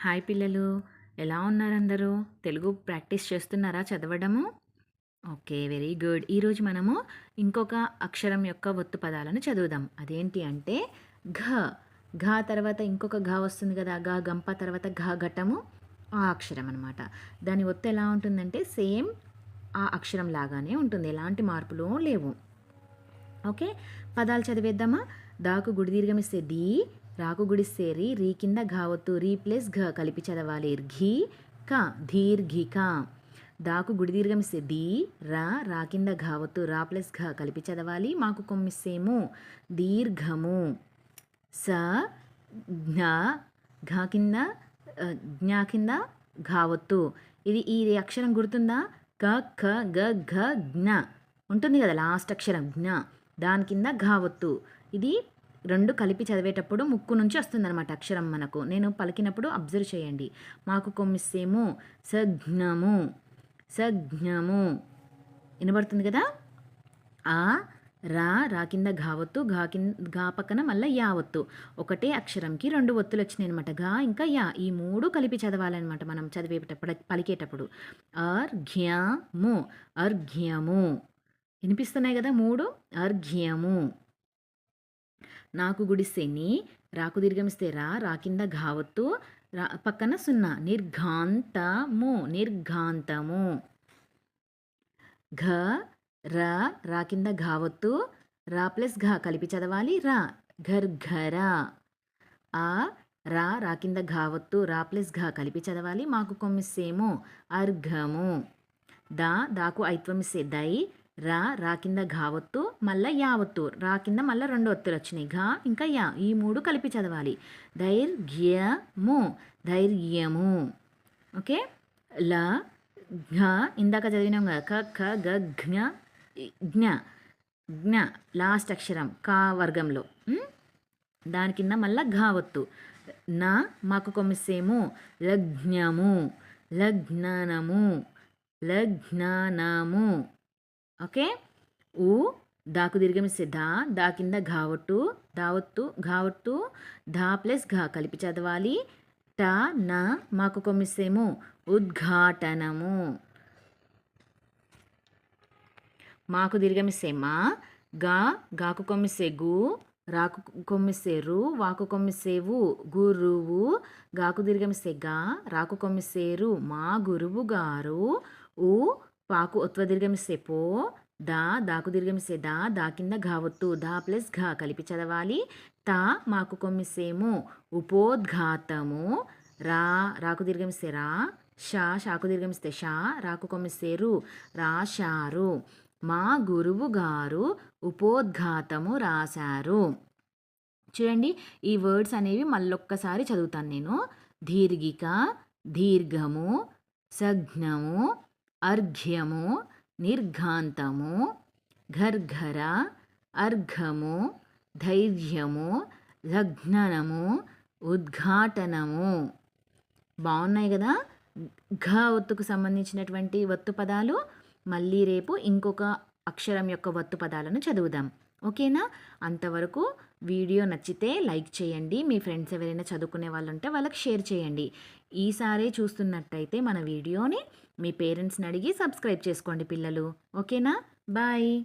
Hi పిల్లలు. ఎలా ఉన్నారు అందరూ తెలుగు ప్రాక్టీస్ చేస్తున్నారా చదవడము? Okay very good. ఈరోజు మనము ఇంకొక అక్షరం యొక్క ఒత్తు పదాలను చదువుదాం. అదేంటి అంటే ఘ. ఘ తర్వాత ఇంకొక ఘ వస్తుంది కదా ఘ గంప తర్వాత ఘ ఘటము. ఆ అక్షరం అనమాట దాని ఒత్తు ఎలా ఉంటుందంటే సేమ్ ఆ అక్షరం లాగానే ఉంటుంది. ఎలాంటి మార్పులు లేవు. ఓకే పదాలు చదివేద్దామా? దాకు గుడి దీర్ఘమిస్తే దీ రాకు సేరి రీ కింద ఘావత్తు రీ ప్లస్ ఘ కలిపి చదవాలి. ఘీ క దీర్ఘిక దాకు గుడి దీర్ఘమిస్తే దీ రా రా కింద ఘావత్తు రా ప్లస్ ఘ కలిపి చదవాలి. మాకు కొమ్మిస్తేము దీర్ఘము. స జ్ఞ ఘ కింద ఆ, జ్ఞ కింద ఘావత్తు. ఇది ఈ అక్షరం గుర్తుందా? క ఖ గ ఘ జ్ఞ. ఉంటుంది కదా లాస్ట్ అక్షరం జ్ఞ. దాని కింద ఘావత్తు. ఇది రెండు కలిపి చదివేటప్పుడు ముక్కు నుంచి వస్తుందన్నమాట అక్షరం మనకు. నేను పలికినప్పుడు అబ్జర్వ్ చేయండి. మాకు కొమ్మిస్తేము సజ్ఞము సజ్ఞము. వినబడుతుంది కదా? ఆ రా రా కింద ఘావత్తు ఘా కింద ఘా పక్కన మళ్ళీ యావత్తు ఒకటే అక్షరంకి రెండు ఒత్తులు వచ్చినాయి అనమాట ఘా ఇంకా యా. ఈ మూడు కలిపి చదవాలన్నమాట మనం చదివేటప్పుడు పలికేటప్పుడు. అర్ఘ్యము అర్ఘ్యము. వినిపిస్తున్నాయి కదా మూడు? అర్ఘ్యము. నాకు గుడిస్తే నీ రాకు దీర్ఘమిస్తే రా రా కింద ఘావత్తు రా పక్కన సున్నా. నిర్ఘాంతము నిర్ఘాంతము. ఘ ర రా కింద ఘావత్తు రా ప్లస్ ఘ కలిపి చదవాలి రా. ఘర్ఘర. ఆ రా రా కింద ఘావత్తు రా ప్లస్ ఘ కలిపి చదవాలి మాకు కొమ్మిస్సేము అర్ఘము. దా దాకు ఐత్వమిస్తే దై రా రా కింద ఘావత్తు మళ్ళా యావత్తు రా కింద మళ్ళీ రెండు ఒత్తులు వచ్చినాయి. ఘా ఇంకా యా. ఈ మూడు కలిపి చదవాలి. ధైర్ఘ్యము ధైర్యము ఓకే? ల ఘ ఇందాక చదివినాం కదా. క ఖ గ ఘ్ఞ జ్ఞ. జ్ఞ లాస్ట్ అక్షరం కా వర్గంలో. దాని కింద మళ్ళా ఘావత్తు నా మాకు కొమ్మిసేము లగ్నము లగ్ననము లగ్ననము ఓకే? ఊ దాకు దీర్ఘమిస్తే దా దా కింద ఘావట్టు దావత్తు ఘావట్టు ధా ప్లస్ ఘా కలిపి చదవాలి. ట న మాకు కొమ్మిస్తేము ఉద్ఘాటనము. మాకు దీర్ఘమిస్తే మా గా గాకు కొమ్మిస్తే గు రాకు కొమ్మిస్తే రు వాకు కొమ్మిసేవు గురువు గాకు దీర్ఘమిస్తే గా రాకు కొమ్మిసేరు మా గురువు గారు ఊ పాకు ఒత్వ దీర్ఘమిస్తే పో దా దాకు దీర్ఘమిస్తే దా దా కింద ఘావత్తు దా ప్లస్ ఘా కలిపి చదవాలి. తా మాకు కొమ్మిసేము ఉపోద్ఘాతము రా రాకు దీర్ఘమిస్తే రా షా షాకు దీర్ఘమిస్తే షా రాకు కొమ్మిస్తే రు రాశారు మా గురువు గారు ఉపోద్ఘాతము రాశారు. చూడండి ఈ వర్డ్స్ అనేవి మళ్ళొక్కసారి చదువుతాను నేను. దీర్ఘిక దీర్ఘము సఘ్నము అర్ఘ్యము నిర్ఘాంతము ఘర్ఘర అర్ఘము ధైర్యము లగ్ననము ఉద్ఘాటనము. బాగున్నాయి కదా? ఘ ఒత్తుకు సంబంధించినటువంటి ఒత్తు పదాలు. మళ్ళీ రేపు ఇంకొక అక్షరం యొక్క ఒత్తు పదాలను చదువుదాం. ఓకేనా? అంతవరకు వీడియో నచ్చితే లైక్ చేయండి. మీ ఫ్రెండ్స్ ఎవరైనా చదువుకునే వాళ్ళు ఉంటే వాళ్ళకి షేర్ చేయండి. ఈసారి చూస్తున్నట్టయితే మన వీడియోని మీ పేరెంట్స్ని అడిగి సబ్స్క్రైబ్ చేసుకోండి పిల్లలు. ఓకేనా? బాయ్.